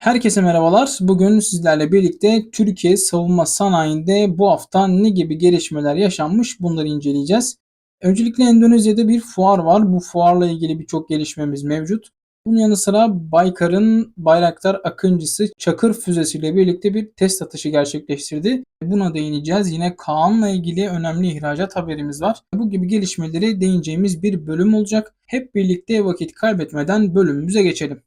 Herkese merhabalar. Bugün sizlerle birlikte Türkiye savunma sanayinde bu hafta ne gibi gelişmeler yaşanmış bunları inceleyeceğiz. Öncelikle Endonezya'da bir fuar var. Bu fuarla ilgili birçok gelişmemiz mevcut. Bunun yanı sıra Baykar'ın Bayraktar Akıncısı Çakır füzesiyle birlikte bir test atışı gerçekleştirdi. Buna değineceğiz. Yine Kaan'la ilgili önemli ihracat haberimiz var. Bu gibi gelişmeleri değineceğimiz bir bölüm olacak. Hep birlikte vakit kaybetmeden bölümümüze geçelim.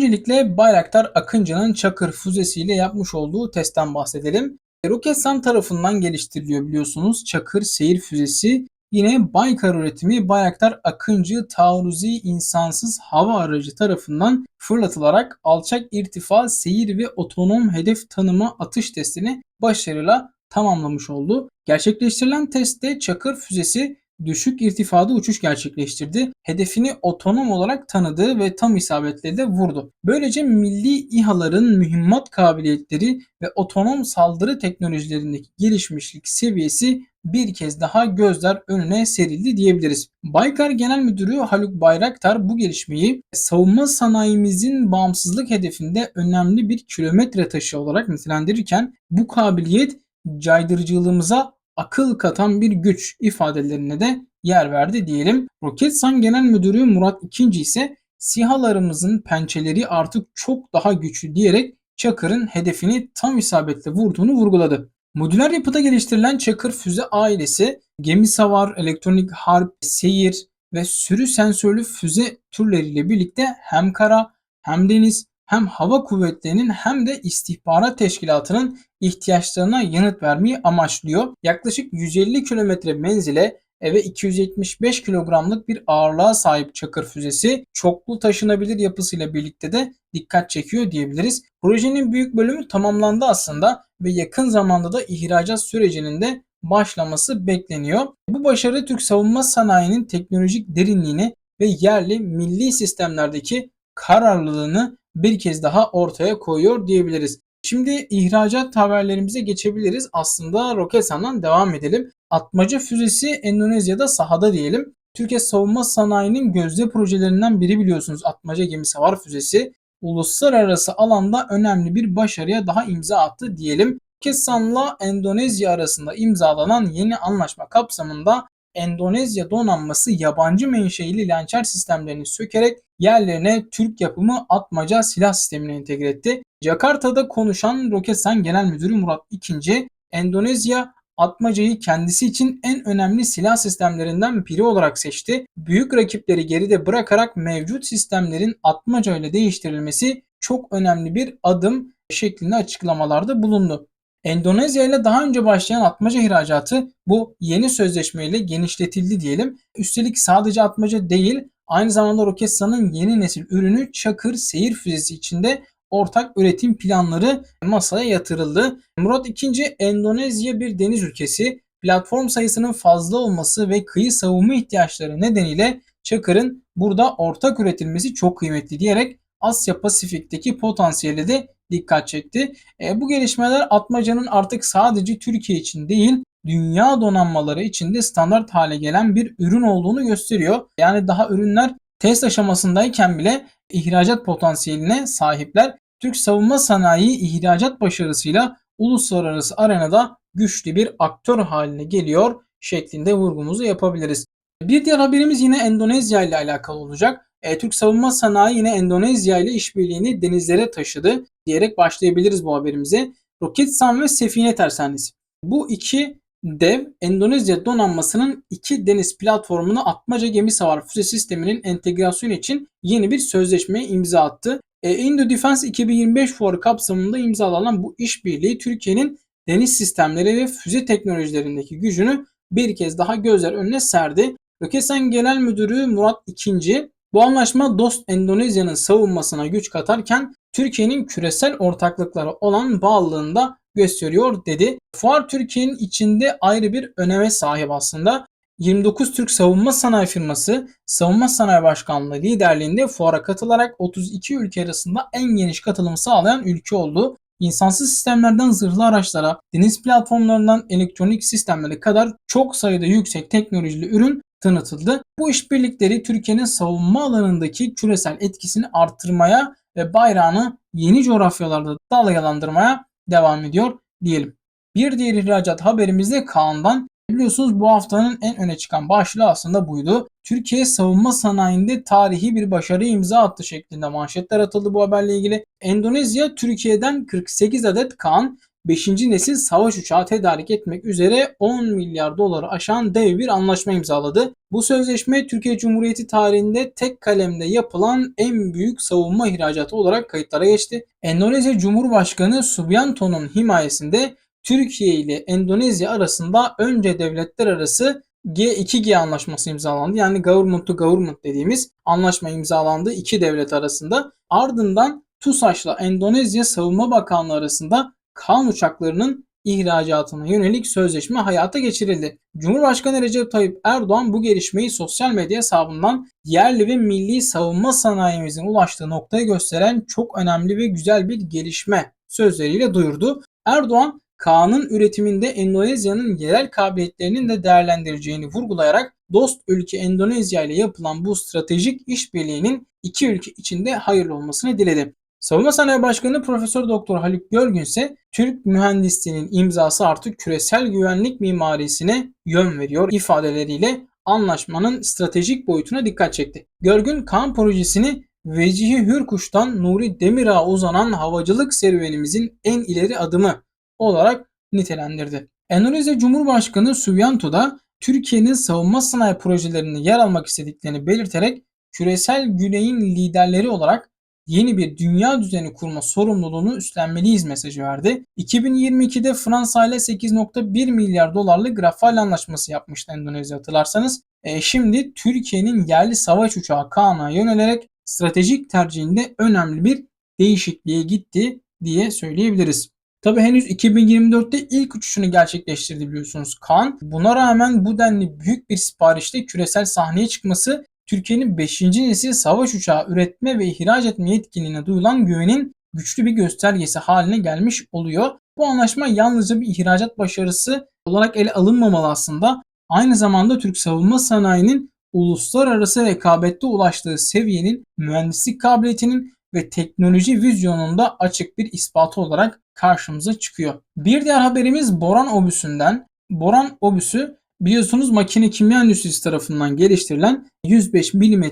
Öncelikle Bayraktar Akıncı'nın Çakır füzesiyle yapmış olduğu testten bahsedelim. Roketsan tarafından geliştiriliyor biliyorsunuz Çakır seyir füzesi. Yine Baykar üretimi Bayraktar Akıncı taarruzi insansız hava aracı tarafından fırlatılarak alçak irtifa seyir ve otonom hedef tanıma atış testini başarıyla tamamlamış oldu. Gerçekleştirilen testte Çakır füzesi düşük irtifada uçuş gerçekleştirdi. Hedefini otonom olarak tanıdı ve tam isabetle de vurdu. Böylece milli İHA'ların mühimmat kabiliyetleri ve otonom saldırı teknolojilerindeki gelişmişlik seviyesi bir kez daha gözler önüne serildi diyebiliriz. Baykar Genel Müdürü Haluk Bayraktar bu gelişmeyi savunma sanayimizin bağımsızlık hedefinde önemli bir kilometre taşı olarak nitelendirirken bu kabiliyet caydırıcılığımıza akıl katan bir güç ifadelerine de yer verdi diyelim. Roketsan Genel Müdürü Murat II ise sihalarımızın pençeleri artık çok daha güçlü diyerek Çakır'ın hedefini tam isabetle vurduğunu vurguladı. Modüler yapıda geliştirilen Çakır füze ailesi gemi savar, elektronik harp, seyir ve sürü sensörlü füze türleriyle birlikte hem kara hem deniz hem hava kuvvetlerinin hem de istihbarat teşkilatının ihtiyaçlarına yanıt vermeyi amaçlıyor. Yaklaşık 150 kilometre menzile ve 275 kilogramlık bir ağırlığa sahip Çakır füzesi çoklu taşınabilir yapısıyla birlikte de dikkat çekiyor diyebiliriz. Projenin büyük bölümü tamamlandı aslında ve yakın zamanda da ihracat sürecinin de başlaması bekleniyor. Bu başarı Türk savunma sanayinin teknolojik derinliğini ve yerli milli sistemlerdeki kararlılığını bir kez daha ortaya koyuyor diyebiliriz. Şimdi ihracat haberlerimize geçebiliriz. Aslında Roketsan'dan devam edelim. Atmaca füzesi Endonezya'da sahada diyelim. Türkiye savunma sanayinin gözde projelerinden biri biliyorsunuz Atmaca gemi savar füzesi. Uluslararası alanda önemli bir başarıya daha imza attı diyelim. Roketsan'la Endonezya arasında imzalanan yeni anlaşma kapsamında Endonezya donanması yabancı menşeili lançer sistemlerini sökerek yerlerine Türk yapımı atmaca silah sistemini entegre etti. Jakarta'da konuşan Roketsan Genel Müdürü Murat II, Endonezya atmacayı kendisi için en önemli silah sistemlerinden biri olarak seçti. Büyük rakipleri geride bırakarak mevcut sistemlerin atmaca ile değiştirilmesi çok önemli bir adım şeklinde açıklamalarda bulundu. Endonezya ile daha önce başlayan atmaca ihracatı bu yeni sözleşmeyle genişletildi diyelim. Üstelik sadece atmaca değil aynı zamanda Roketsan'ın yeni nesil ürünü Çakır seyir füzesi içinde ortak üretim planları masaya yatırıldı. Murat II Endonezya bir deniz ülkesi. Platform sayısının fazla olması ve kıyı savunma ihtiyaçları nedeniyle Çakır'ın burada ortak üretilmesi çok kıymetli diyerek Asya Pasifik'teki potansiyeli de dikkat çekti. E, bu gelişmeler Atmaca'nın artık sadece Türkiye için değil dünya donanmaları için de standart hale gelen bir ürün olduğunu gösteriyor. Yani daha ürünler test aşamasındayken bile ihracat potansiyeline sahipler. Türk savunma sanayi ihracat başarısıyla uluslararası arenada güçlü bir aktör haline geliyor şeklinde vurgumuzu yapabiliriz. Bir diğer haberimiz yine Endonezya ile alakalı olacak. E, Türk savunma sanayi yine Endonezya ile işbirliğini denizlere taşıdı diyerek başlayabiliriz bu haberimize. Roketsan ve Sefine Tersanesi. Bu iki dev Endonezya donanmasının iki deniz platformuna atmaca gemi savar füze sisteminin entegrasyonu için yeni bir sözleşmeye imza attı. E, Indo Defense 2025 fuarı kapsamında imzalanan bu işbirliği Türkiye'nin deniz sistemleri ve füze teknolojilerindeki gücünü bir kez daha gözler önüne serdi. Roketsan Genel Müdürü Murat II bu anlaşma dost Endonezya'nın savunmasına güç katarken Türkiye'nin küresel ortaklıklara olan bağlılığını da gösteriyor dedi. Fuar Türkiye'nin içinde ayrı bir öneme sahip aslında. 29 Türk savunma sanayi firması Savunma Sanayi Başkanlığı liderliğinde fuara katılarak 32 ülke arasında en geniş katılım sağlayan ülke oldu. insansız sistemlerden zırhlı araçlara, deniz platformlarından elektronik sistemlere kadar çok sayıda yüksek teknolojili ürün tanıtıldı. Bu işbirlikleri Türkiye'nin savunma alanındaki küresel etkisini arttırmaya ve bayrağını yeni coğrafyalarda dalgalandırmaya devam ediyor diyelim. Bir diğer ihracat haberimiz de Kaan'dan. Biliyorsunuz bu haftanın en öne çıkan başlığı aslında buydu. Türkiye savunma sanayinde tarihi bir başarı imza attı şeklinde manşetler atıldı bu haberle ilgili. Endonezya Türkiye'den 48 adet Kaan 5. nesil savaş uçağı tedarik etmek üzere 10 milyar doları aşan dev bir anlaşma imzaladı. Bu sözleşme Türkiye Cumhuriyeti tarihinde tek kalemde yapılan en büyük savunma ihracatı olarak kayıtlara geçti. Endonezya Cumhurbaşkanı Subianto'nun himayesinde Türkiye ile Endonezya arasında önce devletler arası G2G anlaşması imzalandı. Yani government to government dediğimiz anlaşma imzalandı iki devlet arasında. Ardından TUSAŞ'la Endonezya Savunma Bakanlığı arasında Kaan uçaklarının ihracatına yönelik sözleşme hayata geçirildi. Cumhurbaşkanı Recep Tayyip Erdoğan bu gelişmeyi sosyal medya hesabından yerli ve milli savunma sanayimizin ulaştığı noktaya gösteren çok önemli ve güzel bir gelişme sözleriyle duyurdu. Erdoğan Kaan'ın üretiminde Endonezya'nın yerel kabiliyetlerinin de değerlendireceğini vurgulayarak dost ülke Endonezya ile yapılan bu stratejik işbirliğinin iki ülke içinde hayırlı olmasını diledi. Savunma Sanayi Başkanı Profesör Doktor Haluk Görgün ise Türk mühendisliğinin imzası artık küresel güvenlik mimarisine yön veriyor ifadeleriyle anlaşmanın stratejik boyutuna dikkat çekti. Görgün Kaan projesini Vecihi Hürkuş'tan Nuri Demirağ'a uzanan havacılık serüvenimizin en ileri adımı olarak nitelendirdi. Endonezya Cumhurbaşkanı Subianto da Türkiye'nin savunma sanayi projelerinde yer almak istediklerini belirterek küresel güneyin liderleri olarak yeni bir dünya düzeni kurma sorumluluğunu üstlenmeliyiz mesajı verdi. 2022'de Fransa ile 8.1 milyar dolarlık Rafale anlaşması yapmıştı Endonezya hatırlarsanız. E şimdi Türkiye'nin yerli savaş uçağı Kaan'a yönelerek stratejik tercihinde önemli bir değişikliğe gitti diye söyleyebiliriz. Tabi henüz 2024'te ilk uçuşunu gerçekleştirdi biliyorsunuz Kaan. Buna rağmen bu denli büyük bir siparişte küresel sahneye çıkması Türkiye'nin 5. nesil savaş uçağı üretme ve ihraç etme yetkinliğine duyulan güvenin güçlü bir göstergesi haline gelmiş oluyor. Bu anlaşma yalnızca bir ihracat başarısı olarak ele alınmamalı aslında. Aynı zamanda Türk savunma sanayinin uluslararası rekabette ulaştığı seviyenin mühendislik kabiliyetinin ve teknoloji vizyonunda açık bir ispatı olarak karşımıza çıkıyor. Bir diğer haberimiz Boran Obüsü'nden. Boran Obüsü biliyorsunuz makine kimya endüstrisi tarafından geliştirilen 105 mm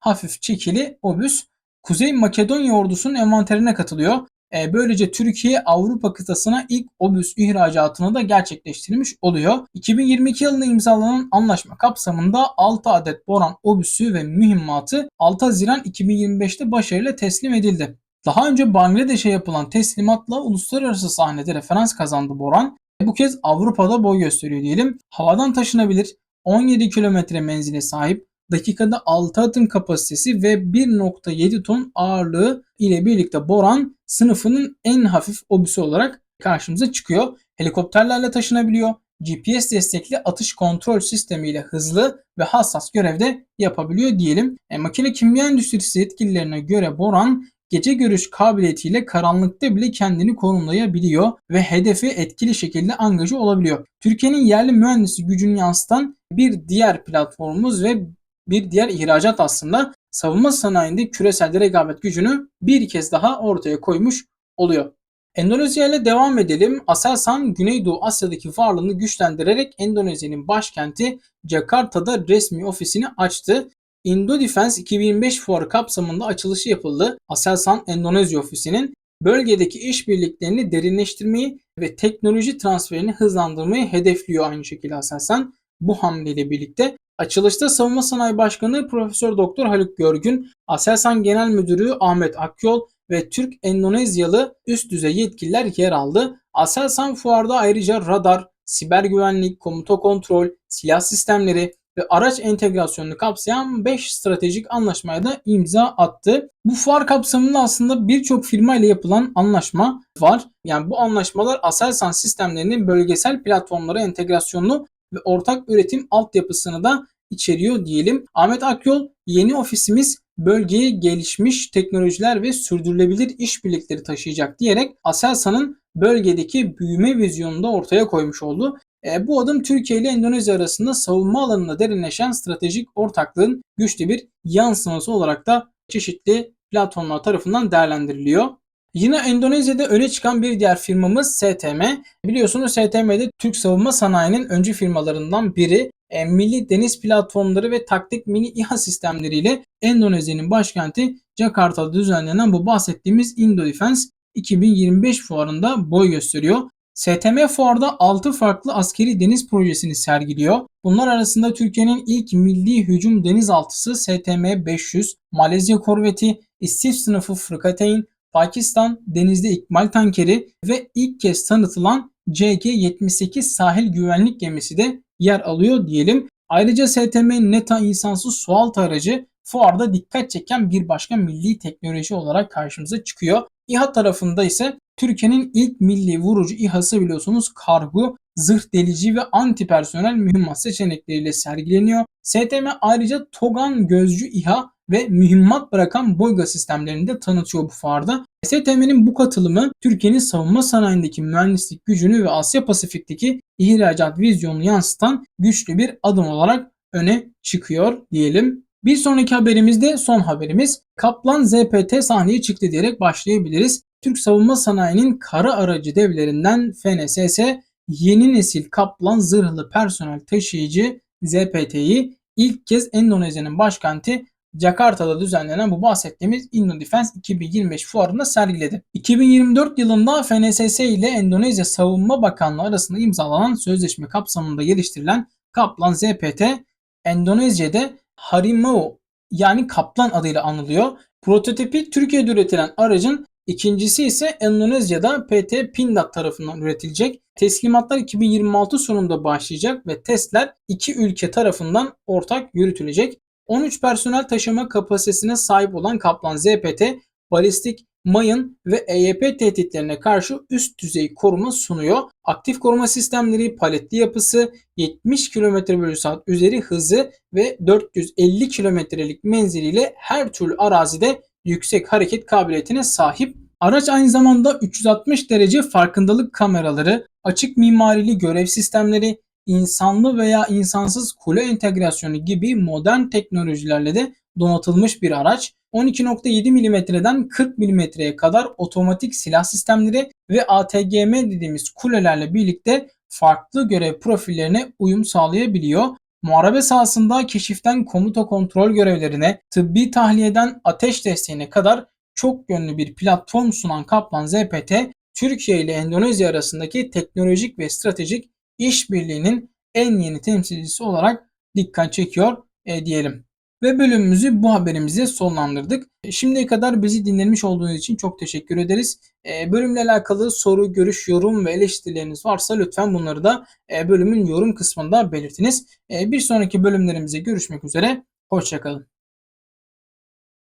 hafif çekili obüs Kuzey Makedonya ordusunun envanterine katılıyor. E, böylece Türkiye Avrupa kıtasına ilk obüs ihracatını da gerçekleştirmiş oluyor. 2022 yılında imzalanan anlaşma kapsamında 6 adet Boran obüsü ve mühimmatı 6 Haziran 2025'te başarıyla teslim edildi. Daha önce Bangladeş'e yapılan teslimatla uluslararası sahnede referans kazandı Boran. Bu kez Avrupa'da boy gösteriyor diyelim. Havadan taşınabilir, 17 kilometre menzile sahip, dakikada 6 atım kapasitesi ve 1.7 ton ağırlığı ile birlikte Boran sınıfının en hafif obüsü olarak karşımıza çıkıyor. Helikopterlerle taşınabiliyor. GPS destekli atış kontrol sistemiyle hızlı ve hassas görevde yapabiliyor diyelim. E, makine kimya endüstrisi yetkililerine göre Boran gece görüş kabiliyetiyle karanlıkta bile kendini konumlayabiliyor ve hedefe etkili şekilde angaja olabiliyor. Türkiye'nin yerli mühendisi gücünü yansıtan bir diğer platformumuz ve bir diğer ihracat aslında savunma sanayinde küresel rekabet gücünü bir kez daha ortaya koymuş oluyor. Endonezya ile devam edelim. Aselsan Güneydoğu Asya'daki varlığını güçlendirerek Endonezya'nın başkenti Jakarta'da resmi ofisini açtı. Indo Defense 2025 fuarı kapsamında açılışı yapıldı. Aselsan Endonezya ofisinin bölgedeki işbirliklerini derinleştirmeyi ve teknoloji transferini hızlandırmayı hedefliyor aynı şekilde Aselsan. Bu hamleyle birlikte açılışta Savunma Sanayi Başkanı Profesör Doktor Haluk Görgün, Aselsan Genel Müdürü Ahmet Akyol ve Türk Endonezyalı üst düzey yetkililer yer aldı. Aselsan fuarda ayrıca radar, siber güvenlik, komuta kontrol, silah sistemleri, ve araç entegrasyonunu kapsayan 5 stratejik anlaşmaya da imza attı. Bu fuar kapsamında aslında birçok firma ile yapılan anlaşma var. Yani bu anlaşmalar Aselsan sistemlerinin bölgesel platformlara entegrasyonunu ve ortak üretim altyapısını da içeriyor diyelim. Ahmet Akyol yeni ofisimiz bölgeye gelişmiş teknolojiler ve sürdürülebilir işbirlikleri taşıyacak diyerek Aselsan'ın bölgedeki büyüme vizyonunu da ortaya koymuş oldu. E, bu adım Türkiye ile Endonezya arasında savunma alanında derinleşen stratejik ortaklığın güçlü bir yansıması olarak da çeşitli platformlar tarafından değerlendiriliyor. Yine Endonezya'da öne çıkan bir diğer firmamız STM. Biliyorsunuz STM'de Türk savunma sanayinin öncü firmalarından biri. E, milli deniz platformları ve taktik mini İHA sistemleriyle Endonezya'nın başkenti Jakarta'da düzenlenen bu bahsettiğimiz Indo Defense 2025 fuarında boy gösteriyor. STM fuarda 6 farklı askeri deniz projesini sergiliyor. Bunlar arasında Türkiye'nin ilk milli hücum denizaltısı STM 500, Malezya korveti, İstif sınıfı Frikateyn, Pakistan denizde ikmal tankeri ve ilk kez tanıtılan CG-78 sahil güvenlik gemisi de yer alıyor diyelim. Ayrıca STM NETA insansız sualtı aracı fuarda dikkat çeken bir başka milli teknoloji olarak karşımıza çıkıyor. İHA tarafında ise Türkiye'nin ilk milli vurucu İHA'sı biliyorsunuz kargo, zırh delici ve anti personel mühimmat seçenekleriyle sergileniyor. STM ayrıca TOGAN gözcü İHA ve mühimmat bırakan Boyga sistemlerini de tanıtıyor bu fuarda. STM'nin bu katılımı Türkiye'nin savunma sanayindeki mühendislik gücünü ve Asya Pasifik'teki ihracat vizyonunu yansıtan güçlü bir adım olarak öne çıkıyor diyelim. Bir sonraki haberimiz de son haberimiz. Kaplan ZPT sahneye çıktı diyerek başlayabiliriz. Türk savunma sanayinin kara aracı devlerinden FNSS yeni nesil Kaplan zırhlı personel taşıyıcı ZPT'yi ilk kez Endonezya'nın başkenti Jakarta'da düzenlenen bu bahsettiğimiz Indo Defense 2025 fuarında sergiledi. 2024 yılında FNSS ile Endonezya Savunma Bakanlığı arasında imzalanan sözleşme kapsamında geliştirilen Kaplan ZPT Endonezya'da Harimau yani Kaplan adıyla anılıyor. Prototipi Türkiye'de üretilen aracın ikincisi ise Endonezya'da PT Pindad tarafından üretilecek. Teslimatlar 2026 sonunda başlayacak ve testler iki ülke tarafından ortak yürütülecek. 13 personel taşıma kapasitesine sahip olan Kaplan ZPT, balistik, mayın ve EYP tehditlerine karşı üst düzey koruma sunuyor. Aktif koruma sistemleri, paletli yapısı, 70 km bölü saat üzeri hızı ve 450 kilometrelik menziliyle her türlü arazide yüksek hareket kabiliyetine sahip. Araç aynı zamanda 360 derece farkındalık kameraları, açık mimarili görev sistemleri, insanlı veya insansız kule entegrasyonu gibi modern teknolojilerle de donatılmış bir araç. 12.7 mm'den 40 mm'ye kadar otomatik silah sistemleri ve ATGM dediğimiz kulelerle birlikte farklı görev profillerine uyum sağlayabiliyor. Muharebe sahasında keşiften komuta kontrol görevlerine, tıbbi tahliyeden ateş desteğine kadar çok yönlü bir platform sunan Kaplan ZPT, Türkiye ile Endonezya arasındaki teknolojik ve stratejik işbirliğinin en yeni temsilcisi olarak dikkat çekiyor e, diyelim. Ve bölümümüzü bu haberimize sonlandırdık. Şimdiye kadar bizi dinlemiş olduğunuz için çok teşekkür ederiz. E, bölümle alakalı soru, görüş, yorum ve eleştirileriniz varsa lütfen bunları da e, bölümün yorum kısmında belirtiniz. E, bir sonraki bölümlerimize görüşmek üzere. Hoşçakalın.